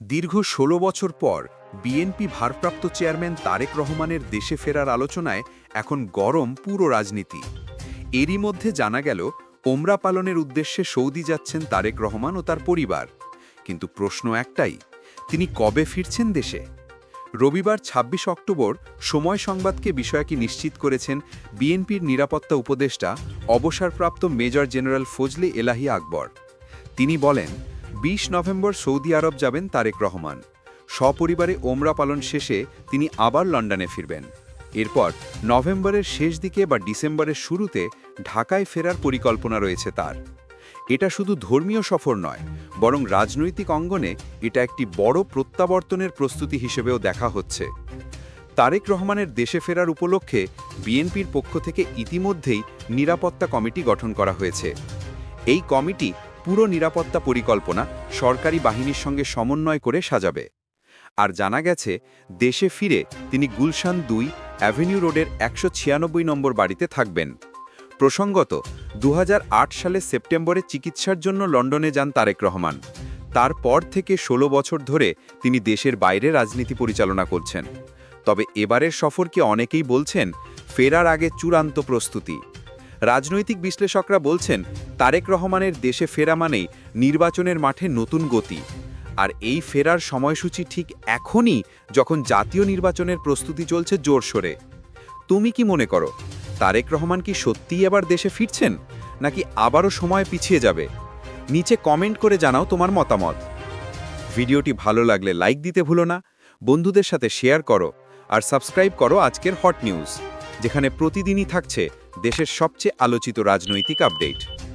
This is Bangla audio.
দীর্ঘ ১৬ বছর পর বিএনপি ভারপ্রাপ্ত চেয়ারম্যান তারেক রহমানের দেশে ফেরার আলোচনায় এখন গরম পুরো রাজনীতি। এরই মধ্যে জানা গেল, ওমরা পালনের উদ্দেশ্যে সৌদি যাচ্ছেন তারেক রহমান ও তার পরিবার। কিন্তু প্রশ্ন একটাই, তিনি কবে ফিরছেন দেশে? রবিবার ২৬ অক্টোবর সময় সংবাদকে বিষয়টি নিশ্চিত করেছেন বিএনপির নিরাপত্তা উপদেষ্টা, অবসরপ্রাপ্ত মেজর জেনারেল ফজলে এলাহি আকবর। তিনি বলেন ২০ নভেম্বর সৌদি আরব যাবেন তারেক রহমান। সপরিবারে ওমরা পালন শেষে তিনি আবার লন্ডনে ফিরবেন। এরপর নভেম্বরের শেষ দিকে বা ডিসেম্বরের শুরুতে ঢাকায় ফেরার পরিকল্পনা রয়েছে তার। এটা শুধু ধর্মীয় সফর নয়, বরং রাজনৈতিক অঙ্গনে এটা একটি বড় প্রত্যাবর্তনের প্রস্তুতি হিসেবেও দেখা হচ্ছে। তারেক রহমানের দেশে ফেরার উপলক্ষে বিএনপির পক্ষ থেকে ইতিমধ্যেই নিরাপত্তা কমিটি গঠন করা হয়েছে। এই কমিটি পুরো নিরাপত্তা পরিকল্পনা সরকারি বাহিনীর সঙ্গে সমন্বয় করে সাজাবে। আর জানা গেছে, দেশে ফিরে তিনি গুলশান দুই অ্যাভিনিউ রোডের একশো ছিয়ানব্বই নম্বর বাড়িতে থাকবেন। প্রসঙ্গত দু হাজার আট সালে সেপ্টেম্বরে চিকিৎসার জন্য লন্ডনে যান তারেক রহমান। তারপর থেকে ১৬ বছর ধরে তিনি দেশের বাইরে রাজনীতি পরিচালনা করছেন। তবে এবারের সফরকে অনেকেই বলছেন, ফেরার আগে চূড়ান্ত প্রস্তুতি। রাজনৈতিক বিশ্লেষকরা বলছেন, তারেক রহমানের দেশে ফেরা মানেই নির্বাচনের মাঠে নতুন গতি। আর এই ফেরার সময়সূচি ঠিক এখনই যখন জাতীয় নির্বাচনের প্রস্তুতি চলছে জোরসোরে তুমি কি মনে করো, তারেক রহমান কি সত্যিই এবার দেশে ফিরছেন, নাকি আবারও সময় পিছিয়ে যাবে? নিচে কমেন্ট করে জানাও তোমার মতামত। ভিডিওটি ভালো লাগলে লাইক দিতে ভুলো না, বন্ধুদের সাথে শেয়ার করো, আর সাবস্ক্রাইব করো আজকের হট নিউজ। যেখানে প্রতিদিনই থাকছে দেশের সবচেয়ে আলোচিত রাজনৈতিক আপডেট।